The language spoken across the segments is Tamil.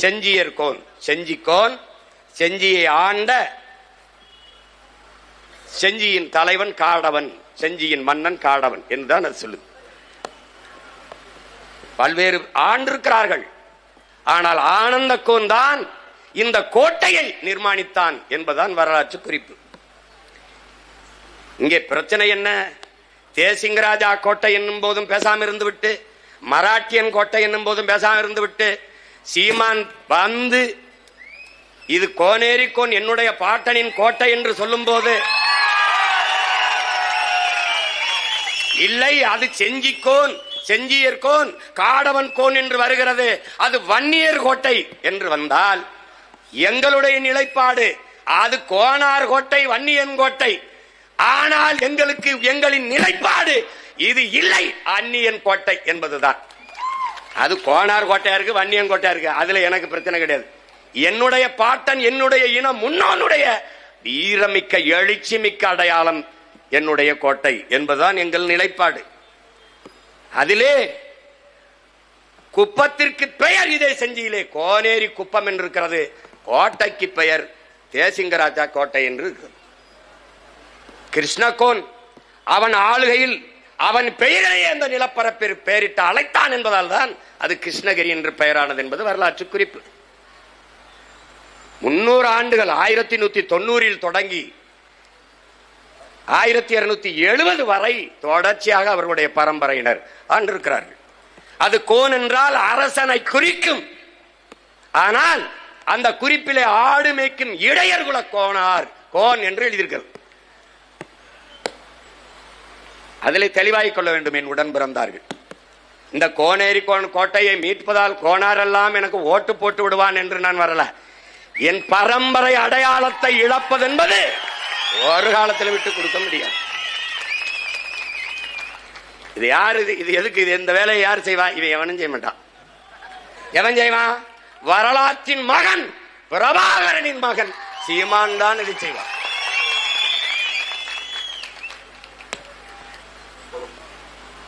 செஞ்சியர்கோன் செஞ்சிக்கோன் செஞ்சியை ஆண்ட செஞ்சியின் தலைவன் காடவன் செஞ்சியின் மன்னன் காடவன் என்றுதான் அது சொல்லுது. பல்வேறு ஆண்டிருக்கிறார்கள். ஆனால் ஆனந்தக்கோன் தான் இந்த கோட்டையை நிர்மாணித்தான் என்பதான் வரலாற்று குறிப்பு. இங்கே பிரச்சனை என்ன? தேசிங்கராஜா கோட்டை என்னும் போதும் பேசாம இருந்து விட்டு மராட்டியன் கோட்டை என்னும் போதும் பேசாம இருந்து விட்டு சீமான் வந்து இது கோனேரிக்கோன் என்னுடைய பாட்டனின் கோட்டை என்று சொல்லும் போது இல்லை அது செஞ்சிக்கோன் செஞ்சியர்கோன் காடவன் கோன் என்று வருகிறது அது வன்னியர் கோட்டை என்று வந்தால் எங்களுடைய நிலைப்பாடு அது கோனார் கோட்டை வன்னியன் கோட்டை. ஆனால் எங்களுக்கு எங்களின் நிலைப்பாடு இது இல்லை அந்நியன் கோட்டை என்பதுதான். அது கோனார் கோட்டையா இருக்கு வன்னியன் கோட்டையா இருக்கு. அதுல எனக்கு பிரச்சனை கிடையாது. என்னுடைய பாட்டன் என்னுடைய இனம் முன்னோனுடைய வீரமிக்க எழுச்சி மிக்க அடையாளம் என்னுடைய கோட்டை என்பதுதான் எங்கள் நிலைப்பாடு. அதிலே குப்பத்திற்கு பெயர் இதே செஞ்சியிலே கோனேரி குப்பம் என்று இருக்கிறது கோட்டைக்கு பெயர் தேசிங்கராஜா கோட்டை என்று இருக்கிறது கிருஷ்ணகோன் அவன் ஆளுகையில் அவன் பெயரையே அந்த நிலப்பரப்பில் பெயரிட்டு அழைத்தான் என்பதால் தான் அது கிருஷ்ணகிரி என்று பெயரானது என்பது வரலாற்று குறிப்பு. முன்னூறு ஆண்டுகள் ஆயிரத்தி நூத்தி தொண்ணூறில் தொடங்கி ஆயிரத்தி இருநூத்தி எழுபது வரை தொடர்ச்சியாக அவர்களுடைய பரம்பரையினர் ஆண்டிருக்கிறார்கள். அது கோன் என்றால் அரசனை குறிக்கும். ஆனால் அந்த குறிப்பிலே ஆடு மேய்க்கும் இடையர் குல கோனார் கோன் என்று எழுதியிருக்கிறது. அதில் தெளிவாகிக் கொள்ள வேண்டும் என் உடன் பிறந்தார்கள். இந்த கோனேரி கோன் கோட்டையை மீட்பதால் கோணாரெல்லாம் எனக்கு ஓட்டு போட்டு விடுவான் என்று நான் வரல. என் பரம்பரை அடையாளத்தை இழப்பது என்பது ஒரு காலத்தில் விட்டு கொடுக்க முடியாது. இது யார் இது? இது எதுக்கு இது? இந்த வேலையை யார் செய்வா? இவன் எவனும் செய்ய மாட்டான். எவன் செய்வான் வரலாற்றின் மகன் பிரபாகரனின் மகன் சீமான் தான் இதை செய்வான்.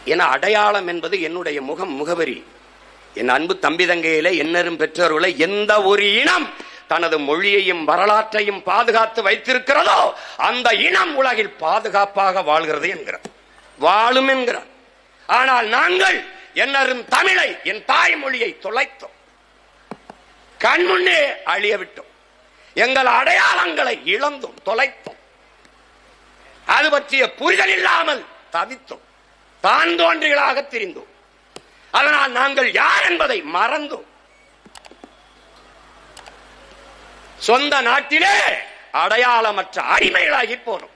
என அடையாளம் என்பது என்னுடைய முகம் முகவரி. என் அன்பு தம்பி தங்கையில என்னரும் பெற்றோர்களை எந்த ஒரு இனம் தனது மொழியையும் வரலாற்றையும் பாதுகாத்து வைத்திருக்கிறதோ அந்த இனம் உலகில் பாதுகாப்பாக வாழ்கிறது என்கிறார். வாழும் என்கிறார். ஆனால் நாங்கள் என்னரும் தமிழை என் தாய்மொழியை தொலைத்தோம். கண்முன்னே அழிய விட்டோம். எங்கள் அடையாளங்களை இழந்தோம் தொலைத்தோம். அது பற்றிய புரிதல் இல்லாமல் தவித்தோம். தான் தோன்றிகளாக திரிந்தோம். அதனால் நாங்கள் யார் என்பதை மறந்தோம். சொந்த நாட்டிலே அடையாளமற்ற அடிமைகளாகி போனோம்.